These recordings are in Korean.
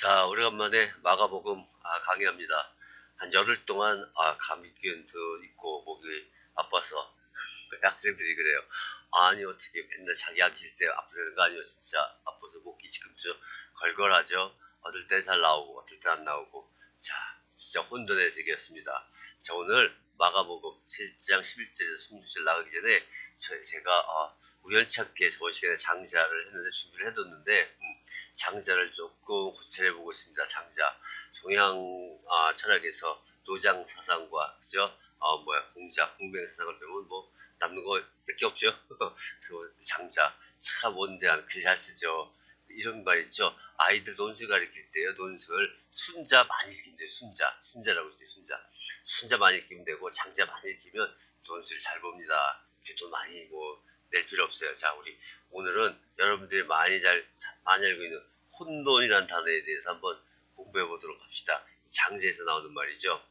자, 오래간만에 마가복음 아, 강의합니다. 한 열흘 동안 아, 감기균도 있고 목이 아파서 학생들이 그래요. 아니 어떻게 맨날 자기 아낄 때 아프다는 거 아니에요. 진짜 아파서 목이 지금 좀 걸걸하죠. 어떨 땐잘 나오고 어떨 땐안 나오고 자 진짜 혼돈의 세계였습니다. 자 오늘 마가복음 7장 11절에서 16절 나가기 전에 저, 제가 아, 우연치않게 저번 시간에 장자를 했는데 준비를 해뒀는데 음, 장자를 조금 고찰해 보고 있습니다. 장자 동양 아, 철학에서 노장 사상과 그죠? 어, 뭐야 공자 공백 사상을 배우면 뭐 남는 거 몇 개 없죠. 그래서 장자 참 원대한 글 잘 쓰죠. 이런 말 있죠. 아이들 논술 가르칠 때요. 논술 순자 많이 읽히면 돼요. 순자. 순자라고 했어요. 순자. 순자 많이 읽히면 되고 장자 많이 읽히면 논술 잘 봅니다. 이렇게 돈 많이 뭐 낼 필요 없어요. 자, 우리 오늘은 여러분들이 많이 잘 많이 알고 있는 혼돈이라는 단어에 대해서 한번 공부해 보도록 합시다. 장제에서 나오는 말이죠.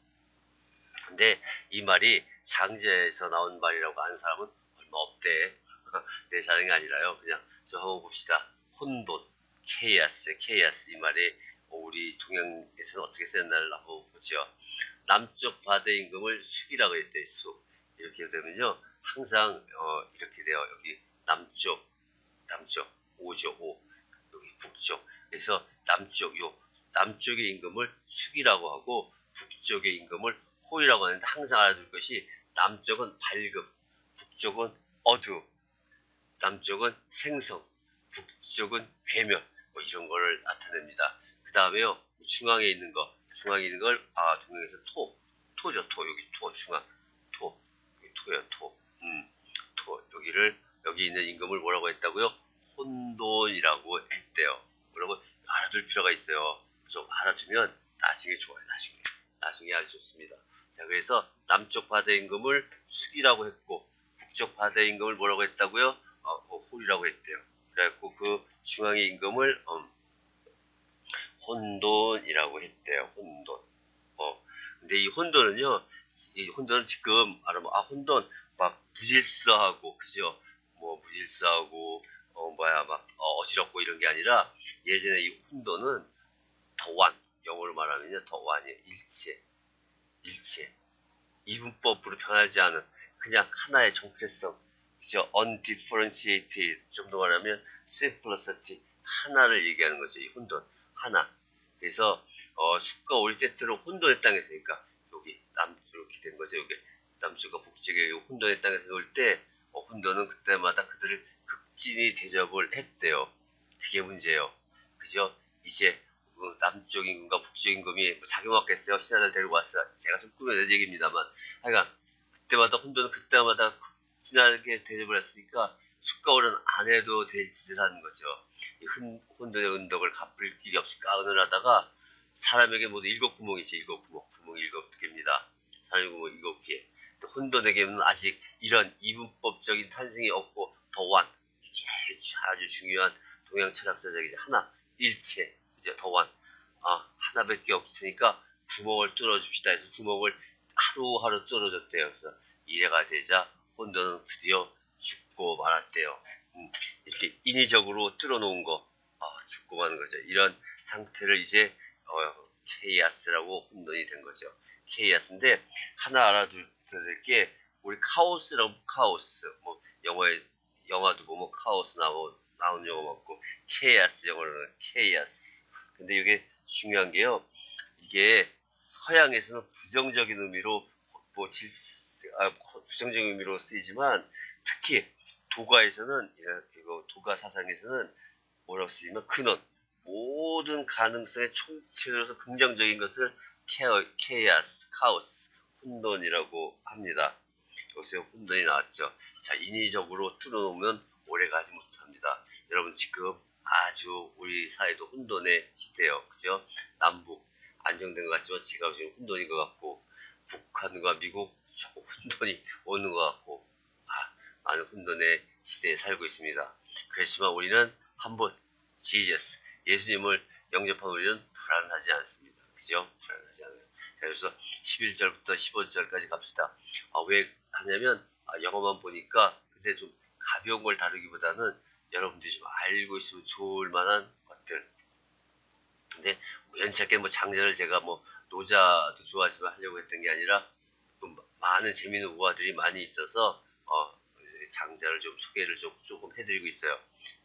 근데 이 말이 장제에서 나온 말이라고 아는 사람은 얼마 없대. 내 자랑이 아니라요. 그냥 저 한번 봅시다. 혼돈, 케이아스, 케이아스 이 말이 우리 동양에서는 어떻게 쓰였나를 한번 보죠. 남쪽 바다 임금을 숙이라고 했대. 숙. 이렇게 되면요. 항상 어, 이렇게 돼요. 여기 남쪽, 남쪽, 오죠, 오. 여기 북쪽. 그래서 남쪽, 요. 남쪽의 임금을 숙이라고 하고 북쪽의 임금을 호이라고 하는데 항상 알아둘 것이 남쪽은 밝음, 북쪽은 어두, 남쪽은 생성, 북쪽은 괴멸, 뭐 이런 거를 나타냅니다. 그 다음에요, 중앙에 있는 거, 중앙에 있는 걸, 아, 동양에서 토, 토죠, 토, 여기 토, 중앙, 토, 여기 토야, 토, 음, 토, 여기를, 여기 있는 임금을 뭐라고 했다고요? 혼돈이라고 했대요. 그러고 알아둘 필요가 있어요. 좀 알아두면 나중에 좋아요, 나중에. 나중에 아주 좋습니다. 자, 그래서 남쪽 바다 임금을 숙이라고 했고, 북쪽 바다 임금을 뭐라고 했다고요? 어, 어, 홀이라고 했대요. 그래갖고 그 중앙의 임금을 음, 혼돈이라고 했대요. 혼돈. 어, 근데 이 혼돈은요, 이 혼돈은 지금 알아뭐 아 혼돈 막 무질서하고 그죠? 뭐 무질서하고 어 뭐야 막 어, 어지럽고 이런 게 아니라 예전에 이 혼돈은 더완 영어로 말하면요 더완이 일체 일체 이분법으로 변하지 않은 그냥 하나의 정체성 그죠? undifferentiated 좀 더 말하면 simplicity 하나를 얘기하는 거죠. 이 혼돈 하나. 그래서 어, 숲과 오리 때때로 혼돈의 땅에 서니까 여기 남 이렇게 된 거죠. 여기 남쪽과 북쪽에 혼돈의 땅에서 놀때 어, 혼돈은 그때마다 그들을 극진히 대접을 했대요. 그게 문제예요. 그죠? 이제 그 남쪽 임금과 북쪽 임금이 작용했겠어요. 신하들 데리고 왔어. 제가 좀 꾸며낸 얘기입니다만 하여간 그때마다 혼돈은 그때마다 진하게 대접을 했으니까 숙가오는 안 해도 될 짓을 하는 거죠. 이 혼돈의 은덕을 갚을 길이 없을까 은을 하다가 사람에게 모두 일곱 구멍이 있어요. 일곱 구멍. 구멍 일곱 개입니다. 사람의 구멍 일곱 개. 혼돈에게는 아직 이런 이분법적인 탄생이 없고 더완 이제 아주 중요한 동양 철학사적이죠. 하나 일체 이제 더완 아 하나밖에 없으니까 구멍을 뚫어줍시다 해서 구멍을 하루하루 뚫어줬대요. 그래서 이래가 되자 혼돈은 드디어 죽고 말았대요. 음, 이렇게 인위적으로 뚫어놓은 거 아, 죽고 마는 거죠. 이런 상태를 이제 어, 케이아스라고 혼돈이 된 거죠. 케이아스인데 하나 알아둘 게 우리 카오스라고 카오스 뭐 영어에 영화도 보면 카오스 나오 나온 영화 맞고 케이아스 영어로는 케이아스. 근데 이게 중요한 게요. 이게 서양에서는 부정적인 의미로 뭐 질, 아, 부정적인 의미로 쓰이지만 특히 도가에서는 이거 도가 사상에서는 뭐라고 쓰이면 근원 모든 가능성의 총체로서 긍정적인 것을 케어, 케이아스, 카오스, 혼돈이라고 합니다. 여기서 혼돈이 나왔죠. 자, 인위적으로 뚫어놓으면 오래가지 못합니다. 여러분 지금 아주 우리 사회도 혼돈의 시대예요. 그죠? 남북 안정된 것 같지만 지금 지금 혼돈인 것 같고 북한과 미국 혼돈이 오는 것 같고 아, 많은 혼돈의 시대에 살고 있습니다. 그렇지만 우리는 한번 지저스 예수님을 영접한 우리는 불안하지 않습니다. 그죠? 불안하지 않아요. 그래서 11절부터 15절까지 갑시다. 아, 왜 하냐면 아, 영어만 보니까 근데 좀 가벼운 걸 다루기보다는 여러분들이 좀 알고 있으면 좋을 만한 것들 근데 우연찮게 뭐 장자를 제가 뭐 노자도 좋아하지만 하려고 했던 게 아니라 좀 많은 재미있는 우화들이 많이 있어서 어, 장자를 좀 소개를 좀 조금 해드리고 있어요.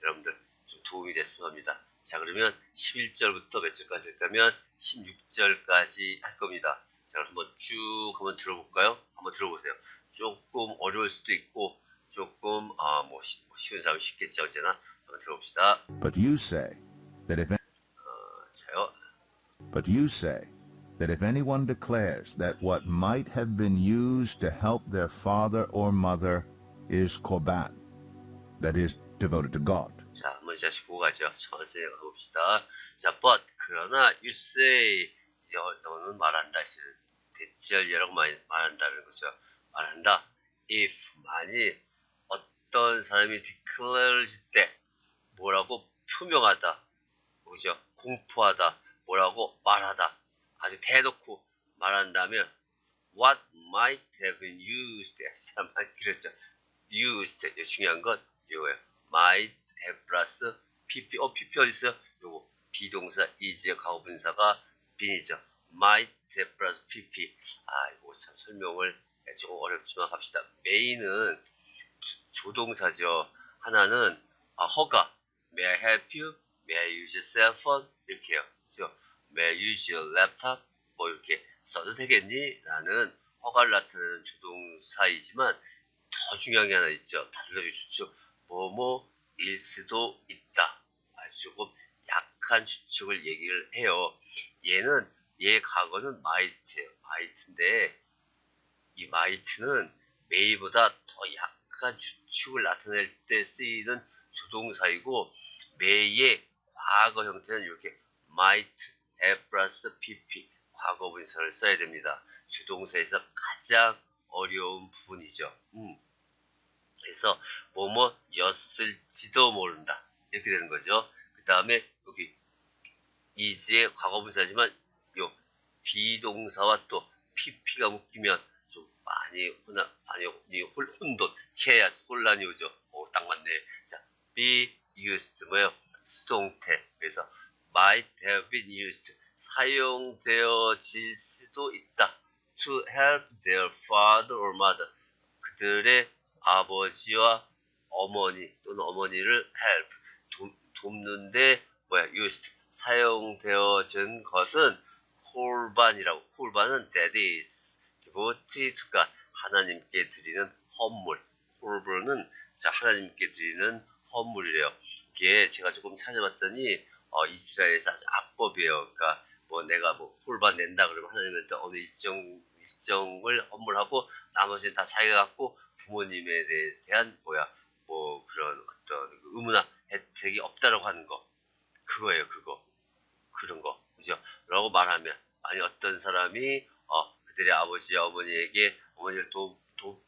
여러분들 좀 도움이 됐으면 합니다. 자 그러면 11절부터 몇 절까지 할까면 16절까지 할 겁니다. 자 그럼 한번 쭉 한번 들어볼까요? 한번 들어보세요. 조금 어려울 수도 있고 조금 아 뭐 쉬운 사람 쉽겠죠 언제나 한번 들어봅시다. But you say that if 자요. but you say that if anyone declares that what might have been used to help their father or mother is korban, that is devoted to God, 자, 한번 다시 보고 가죠. 천천히 가봅시다. 자, but 그러나 you say 여, 너는 말한다. 대절이라고 말, 말한다는 거죠. 말한다. if 만일 어떤 사람이 declares 때 뭐라고 표명하다. 그죠? 공포하다. 뭐라고 말하다. 아주 대놓고 말한다면 what might have been used 참 많이 길었죠. used 중요한 건 이거예요. might have 플러스 pp 어 pp 어디 있어요? 요거 비동사 is의 과거 분사가 bean이죠. might have 플러스 pp 아 이거 참 설명을 조금 어렵지만 합시다. may는 조동사죠. 하나는 아, 허가 may I help you? may I use your cell phone? 이렇게요. 그죠? may I use your laptop? 뭐 이렇게 써도 되겠니? 라는 허가를 나타내는 조동사이지만 더 중요한 게 하나 있죠. 달려주십시오. 뭐뭐 일 수도 있다. 아주 조금 약한 추측을 얘기를 해요. 얘는 얘 과거는 마이트예요. 마이트인데 이 마이트는 메이보다 더 약한 추측을 나타낼 때 쓰이는 조동사이고 메이의 과거 형태는 이렇게 might have 플러스 pp 과거 분사를 써야 됩니다. 조동사에서 가장 어려운 부분이죠. 음. 그래서 뭐뭐였을지도 모른다 이렇게 되는 거죠. 그 다음에 여기 is의 과거 분사지만 요 비동사와 또 pp가 묶이면 좀 많이 혼란 많이 혼- 혼돈 케아스 혼란이 오죠. 오, 딱 맞네. 자, be used 뭐예요? 수동태. 그래서 might have been used 사용되어질 수도 있다. to help their father or mother 그들의 아버지와 어머니 또는 어머니를 help 도, 돕는데 뭐야 used 사용되어진 것은 콜반이라고 콜반은 that is devoted to가 하나님께 드리는 헌물. 콜반은 자 하나님께 드리는 헌물이래요. 이게 제가 조금 찾아봤더니 어, 이스라엘에서 아주 악법이에요. 그러니까 뭐 내가 뭐 콜반 낸다 그러면 하나님한테 어느 일정 일정을 헌물하고 나머지는 다 자기가 갖고 부모님에 대- 대한 뭐야 뭐 그런 어떤 그 의무나 혜택이 없다라고 하는 거. 그거예요 그거. 그런 거. 그죠? 라고 말하면 아니 어떤 사람이 어 그들의 아버지와 어머니에게 어머니를 도, 도,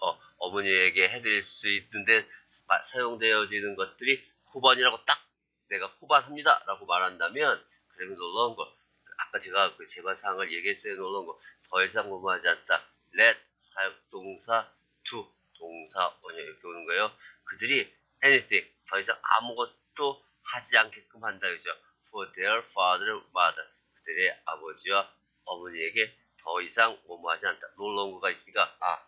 어, 어머니에게 해드릴 수 있는데 사- 사용되어지는 것들이 쿠반이라고 딱 내가 쿠반합니다. 라고 말한다면 그러면 놀라운 거 아까 제가 그 재반사항을 얘기했어요. 놀라운 거더 이상 뭐하지 않다. Let 사역동사 to 동사 원형 이렇게 오는 거예요. 그들이 anything 더 이상 아무것도 하지 않게끔 한다 그죠? For their father mother. 그들의 아버지와 어머니에게 더 이상 뭐뭐하지 않다. 놀라운 거가 있으니까 아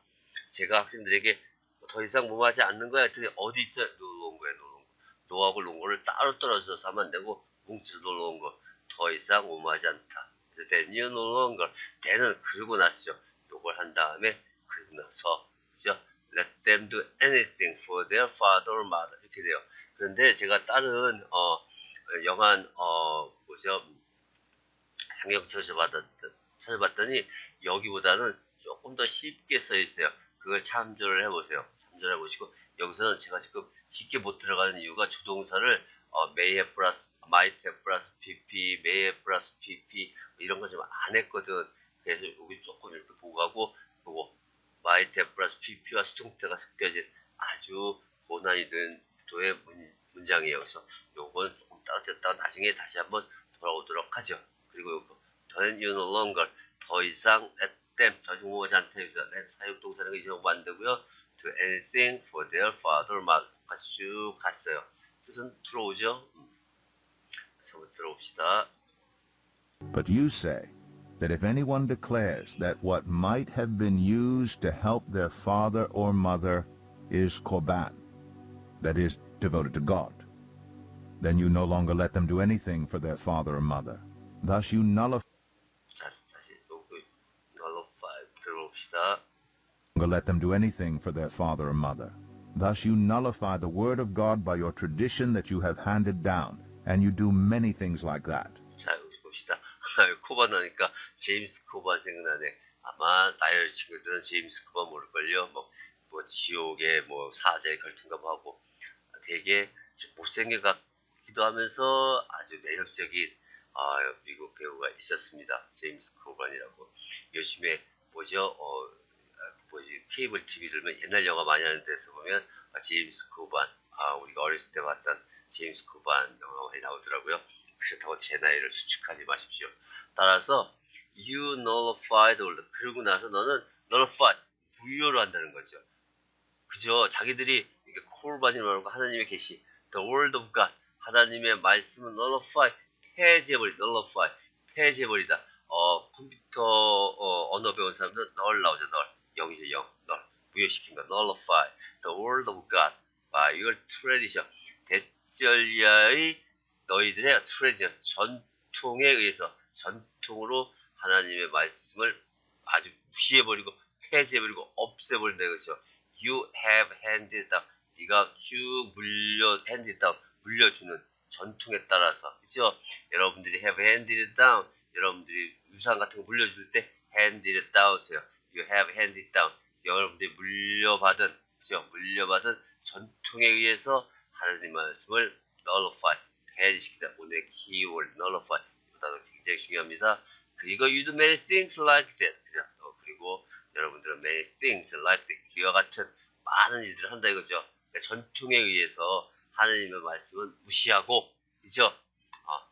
제가 학생들에게 더 이상 뭐뭐하지 않는 거야 했더니 어디 있어요? 놀라운 거예요 놀라운 거. 노하고 롱고를 따로 떨어져서 하면 안 되고 뭉쳐 놀라운 거 더 이상 뭐뭐하지 않다. then you no 그러고 났죠. 요걸 한 다음에 그리고 나서 그죠? Let them do anything for their father or mother. 이렇게 돼요. 그런데 제가 다른 어 영한 어 뭐죠? 상경 찾아봤더, 찾아봤더니 여기보다는 조금 더 쉽게 써 있어요. 그걸 참조를 해보세요. 참조를 해보시고 여기서는 제가 지금 쉽게 못 들어가는 이유가 조동사를 어, have 플러스 have 플러스 pp, have 플러스 pp 이런 거 좀 안 했거든. 그래서 여기 조금 이렇게 보고 가고 might have 플러스 pp와 수동태가 섞여진 아주 고난이 된 도의 문, 문장이에요. 그래서 요건 조금 따뜻했다가 나중에 다시 한번 돌아오도록 하죠. 그리고 요거 then you no longer 더 이상 let them 더 이상 뭐하지 않다 사육동사는 이제하고 안 되고요 do anything for their father mother 같이 쭉 갔어요 뜻은 들어오죠 음. 그래서 한번 들어봅시다 But you say that if anyone declares that what might have been used to help their father or mother is korban, that is, devoted to God, then you no longer let them do anything for their father or mother. Thus you nullify 자, 다시 또 그, nullify 들어봅시다. longer let them do anything for their father or mother. Thus you nullify the word of God by your tradition that you have handed down, and you do many things like that. 자, 여기 봅시다. 코반 하니까 제임스 코반 생각나네. 아마 나열 친구들은 제임스 코반 모를걸요. 뭐, 뭐 지옥의 뭐 사제 결투인가 뭐 하고 되게 좀 못생겨 같기도 하면서 아주 매력적인 아, 미국 배우가 있었습니다. 제임스 코반이라고. 요즘에 뭐죠? 어, 아, 뭐지 케이블 TV 들면 옛날 영화 많이 하는 데서 보면 아, 제임스 코반 아 우리가 어렸을 때 봤던 제임스 코반 영화 많이 나오더라고요. 그렇다고 제 나이를 수축하지 마십시오. 따라서 you nullify the word 그러고 나서 너는 nullify 부여로 한다는 거죠. 그죠? 자기들이 이렇게 콜바지 말고 하나님의 계시 the word of God 하나님의 말씀은 nullify 폐지해버리 nullify 폐지해버리다. 어 컴퓨터 어, 언어 배운 사람들은 널 나오죠 널 영이죠 영 널 부여시킨 거 nullify the word of God by your tradition 대절야의 너희들의 tradition 전통에 의해서 전통으로 하나님의 말씀을 아주 무시해버리고 폐지해버리고 없애버린다 이거죠. You have handed down. 네가 쭉 물려 handed down 물려주는 전통에 따라서 그죠? 여러분들이 have handed down 여러분들이 유산 같은 거 물려줄 때 handed down세요. You have handed down. 여러분들이 물려받은 그죠? 물려받은 전통에 의해서 하나님 말씀을 nullify 폐지시키다. 오늘의 키워드 nullify 이 단어 굉장히 중요합니다. 그리고 you do many things like that. 그죠? 어, 그리고 여러분들은 many things like that. 이와 같은 많은 일들을 한다 이거죠. 그러니까 전통에 의해서 하나님의 말씀은 무시하고, 그죠? 어,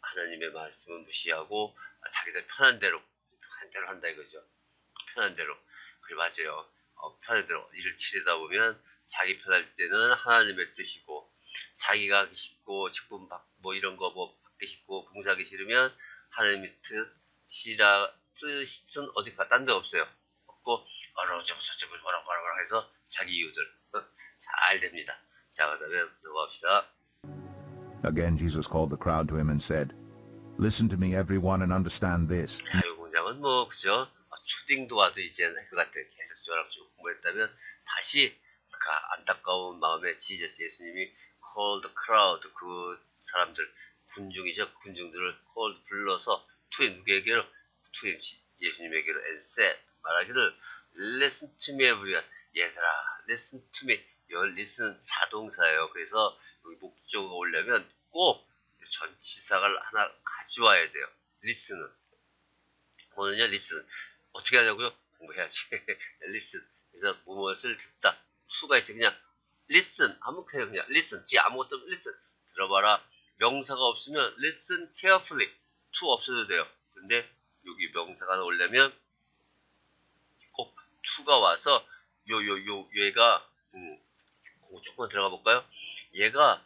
하나님의 말씀은 무시하고 아, 자기들 편한 대로 편한 대로 한다 이거죠. 편한 대로. 그래 맞아요. 어, 편한 대로 일을 치르다 보면 자기 편할 때는 하나님의 뜻이고 자기가 하기 싫고 직분 받, 뭐 이런 거 뭐 받기 싫고 봉사하기 싫으면 하나님의 뜻이라 뜻은 어디 딴데 없어요. 없고 어쩌고 저쩌고 뭐라 뭐라 뭐라 해서 자기 이유들 어, 잘 됩니다. 자 그다음에 넘어갑시다. Again Jesus called the crowd to him and said, Listen to me, everyone, and understand this. 이 공장은 뭐 그죠? 어, 초딩도 와도 이제는 같아. 계속 쭉 공부했다면 다시 그 안타까운 마음에 지저스 예수님이 the crowd. 그 사람들 군중이죠. 군중들을 call 불러서 투에 누구에게로? 투에 예수님에게로. and said. 말하기를 listen to me everyone. 얘들아 listen to me. 여 listen 자동사예요. 그래서 여기 목적어가 오려면 꼭 전치사를 하나 가져와야 돼요. listen은 오늘요 listen 어떻게 하냐고요? 공부해야지. listen. 그래서 무엇을 듣다. 수가 있어. 그냥 listen. 아무렇게나 그냥 listen. 뒤에 아무것도 없- listen. 들어봐라. 명사가 없으면 listen carefully. to 없어도 돼요. 근데 여기 명사가 나오려면 꼭 to가 와서 요 요 요 얘가 음 그거 조금만 들어가 볼까요? 얘가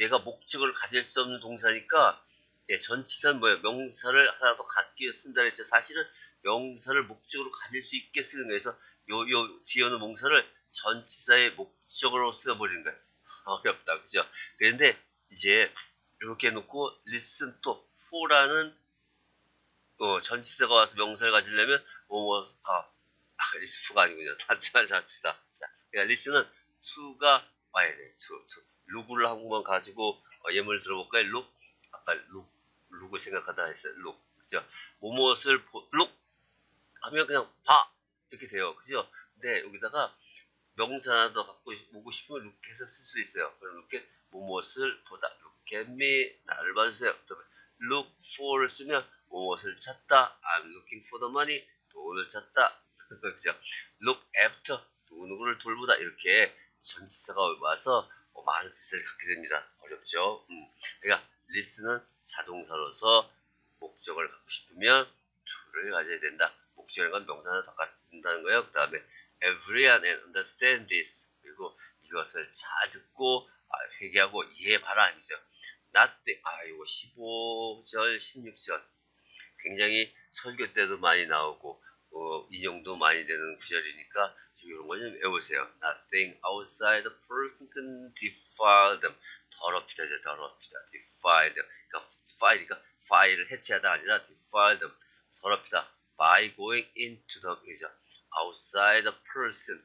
얘가 목적을 가질 수 없는 동사니까 예, 전치사는 뭐예요? 명사를 하나 더 갖기 위해 쓴다 그랬죠. 사실은 명사를 목적으로 가질 수 있게 쓰는 거에서 요, 요 뒤에 오는 명사를 전치사의 목적으로 써버리는 거예요. 어렵다, 그죠? 그런데 이제 이렇게 해놓고 listen to for라는 어, 전치사가 와서 명사를 가지려면 뭐뭐 아, 아 to가 아니군요. 한번 잡시다. 자, 그러니까 listen은 to가 와야 돼. to, to. look를 한번 가지고 어, 예문을 들어볼까요? look 아까 look, look을 생각하다 했어요. look 그죠? 무엇을 보, 하면 그냥 봐 이렇게 돼요. 그죠? 근데 여기다가 명사 하나 더 갖고 오고 싶으면 룩해서 쓸수 있어요. 그럼 룩해 무엇을 보다 look me 나를 봐주세요. 그 다음에 look for를 쓰면 무엇을 찾다 I'm looking for the money 돈을 찾다 그죠? look after 누구누구를 돌보다 이렇게 전치사가 와서 어, 많은 뜻을 갖게 됩니다. 어렵죠? 음. 그러니까 listen은 자동사로서 목적을 갖고 싶으면 to를 가져야 된다. 목적이란 건 명사 하나 더 갖는다는 거예요. 그 다음에 everyone and understand this. 그리고 이것을 잘 듣고 아, 회개하고 이해해봐라. 아니죠. not the, 아, 이거 15절, 16절. 굉장히 설교 때도 많이 나오고 어, 인용도 많이 되는 구절이니까 이런 거 좀 외우세요. Nothing outside the person can defile them. 더럽히다, 이제 더럽히다. defile them. 그러니까 defile니까 file을 해체하다 아니라 defile them. 더럽히다. By going into them. 이죠. outside the person.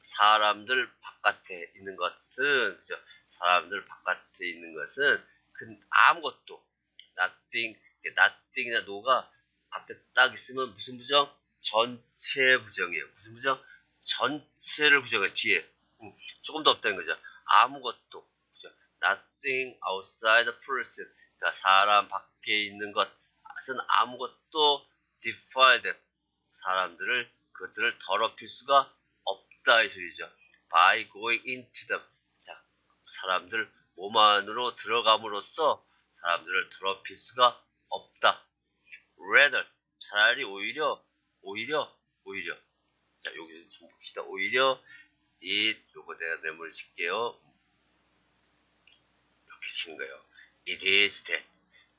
사람들 바깥에 있는 것은, 그죠? 사람들 바깥에 있는 것은 그 아무것도 nothing, nothing이나 no가 앞에 딱 있으면 무슨 부정? 전체 부정이에요. 무슨 부정? 전체를 부정해 뒤에 음, 조금 더 없다는 거죠. 아무것도 그죠? Nothing outside the person. 그러니까 사람 밖에 있는 것은 아무것도 defile them. 사람들을 그것들을 더럽힐 수가 없다 이 소리죠. By going into them. 자, 사람들 몸 안으로 들어감으로써 사람들을 더럽힐 수가 없다. Rather 차라리 오히려 오히려 오히려 자 여기서 좀 봅시다. 오히려 이 요거 내가 네모를 칠게요. 이렇게 치는 거예요. It is that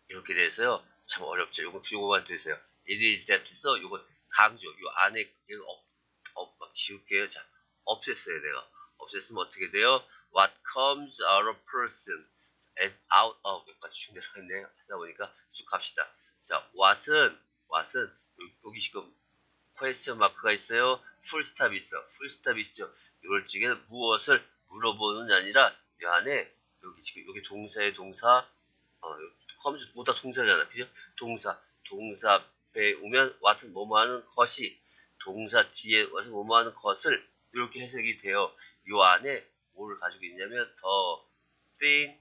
이렇게 돼서요. 참 어렵죠. 요거 요거만 드세요. It is that 해서 요거 강조 요 안에 이거 업, 업, 막 지울게요. 자 없앴어요 내가. 없앴으면 어떻게 돼요? What comes out of person out of 여기까지 쭉 내려갔네 하다 보니까 쭉 갑시다. 자 what은 what은 요- 여기 지금 퀘스천 마크가 있어요. 풀스탑이 있어. 풀스탑 있죠. 이럴 적에 무엇을 물어보는 게 아니라 이 안에 여기 지금 여기 동사의 동사 어 컴즈 뭐다 동사잖아. 그죠? 동사 동사 앞 에 오면 what은 뭐뭐 하는 것이 동사 뒤에 와서 뭐뭐 하는 것을 이렇게 해석이 돼요. 이 안에 뭘 가지고 있냐면 더 thin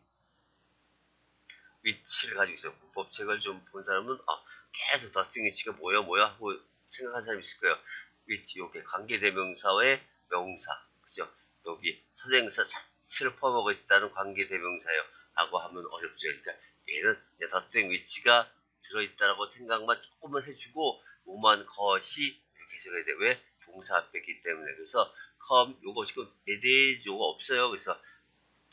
위치를 가지고 있어요. 문법책을 좀 본 사람은 아, 계속 더 thin 위치가 뭐야 뭐야 하고 생각하는 사람이 있을 거예요. 위치, 요게 관계대명사의 명사. 그죠? 여기 선행사 자체를 포함하고 있다는 관계대명사예요. 라고 하면 어렵죠. 그러니까 얘는 그냥 더땡 위치가 들어있다라고 생각만 조금만 해주고 뭐만 것이 이렇게 해석해야 돼. 왜? 동사 앞에 있기 때문에. 그래서 come, 요거 지금 it is 요거 없어요. 그래서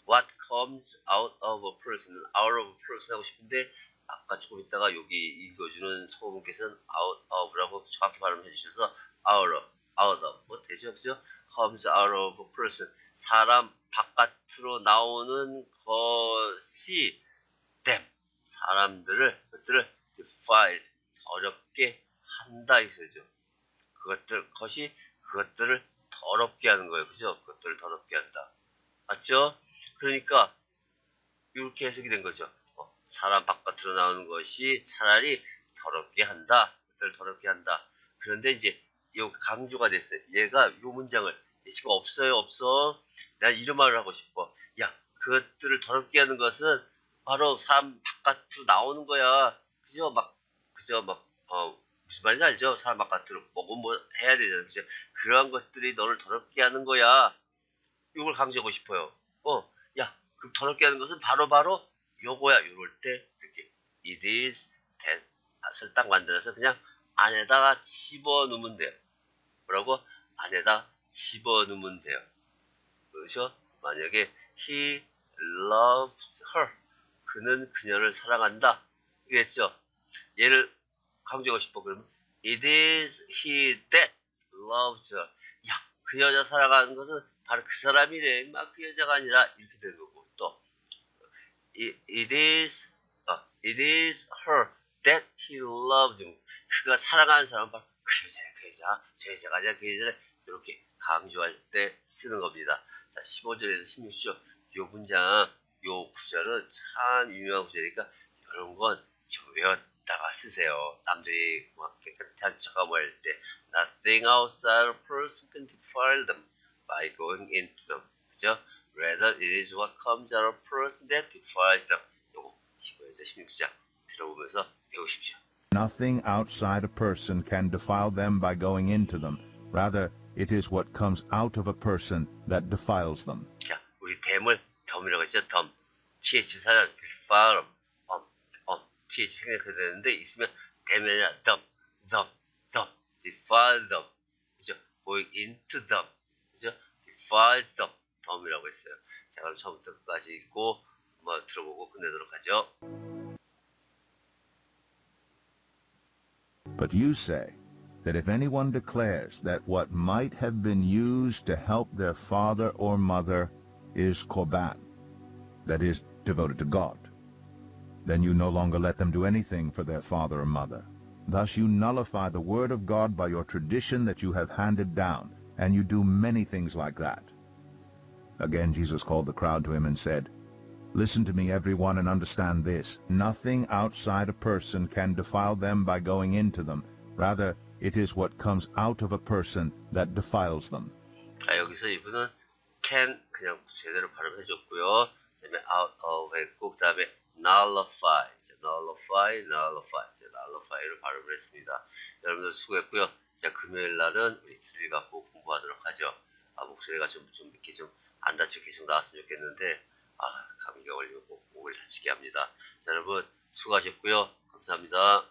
what comes out of a person, out of a person 하고 싶은데 아까 조금 있다가 여기 읽어주는 소문께서는 out of라고 정확히 발음해 주셔서 out of, out of 뭐 되죠, 그죠? comes out of a person 사람 바깥으로 나오는 것이 them 사람들을 그것들을 defies 더럽게 한다 이 소리죠. 그것들 것이 그것들을 더럽게 하는 거예요, 그죠? 그것들을 더럽게 한다. 맞죠? 그러니까 이렇게 해석이 된 거죠. 어, 사람 바깥으로 나오는 것이 차라리 더럽게 한다. 그들 더럽게 한다. 그런데 이제 이 강조가 됐어요. 얘가 이 문장을 지금 없어요, 없어. 난 이런 말을 하고 싶어. 야, 그것들을 더럽게 하는 것은 바로 사람 바깥으로 나오는 거야. 그죠? 막, 그죠? 막, 어, 무슨 말인지 알죠? 사람 바깥으로 뭐고 뭐 해야 되잖아. 그죠? 그러한 것들이 너를 더럽게 하는 거야. 이걸 강조하고 싶어요. 어, 야, 그 더럽게 하는 것은 바로 바로 요거야. 요럴 때 이렇게 it is that을 딱 만들어서 그냥 안에다가 집어넣으면 돼요. 뭐라고? 안에다 집어넣으면 돼요. 그렇죠? 만약에 he loves her 그는 그녀를 사랑한다. 이겠죠? 얘를 강조하고 싶어 그러면 it is he that loves her 야, 그 여자 사랑하는 것은 바로 그 사람이래. 막 그 여자가 아니라 이렇게 되는 거고 또 it, it is 어, it is her that he loves. 그가 사랑하는 사람은 바로 그 여자야, 그 여자, 저 여자가 아니라 그 여자를 이렇게 강조할 때 쓰는 겁니다. 자, 15절에서 16절 이 문장, 이 구절은 참 유명한 구절이니까 이런 건 좀 외웠다가 쓰세요. 남들이 막 깨끗한 척하고 할 때 Nothing outside a person can defile them by going into them. 그죠? Rather, it is what comes out of a person that defiles them. 요거 15에서 16장 들어보면서 배우십시오. Nothing outside a person can defile them by going into them. Rather, it is what comes out of a person that defiles them. 자, 우리 댐을 덤이라고 했죠. 덤. TH 사전 defile, 엄, 엄. TH 생각해야 되는데 있으면 댐이 아니라 덤, 덤, 덤. defile them. 그죠? going into them. 그죠? defiles them. 덤이라고 했어요. 자, 그럼 처음부터 끝까지 읽고 한번 들어보고 끝내도록 하죠. But you say that if anyone declares that what might have been used to help their father or mother is korban, that is, devoted to God, then you no longer let them do anything for their father or mother. Thus you nullify the word of God by your tradition that you have handed down, and you do many things like that. Again Jesus called the crowd to him and said, Listen to me, everyone, and understand this. Nothing outside a person can defile them by going into them. Rather, it is what comes out of a person that defiles them. 아, 여기서 이분은 can 그냥 제대로 발음해줬고요. 그다음에 out of 했고 그다음에 nullify, 이제 nullify, nullify, nullify를 발음을 했습니다. 여러분들 수고했고요. 자 금요일 날은 우리 주일 갖고 공부하도록 하죠. 아 목소리가 좀 좀 이렇게 좀 안 다치고 계속 나왔으면 좋겠는데 아 감기가 걸리고 목- 목을 다치게 합니다. 자 여러분 수고하셨고요. 감사합니다.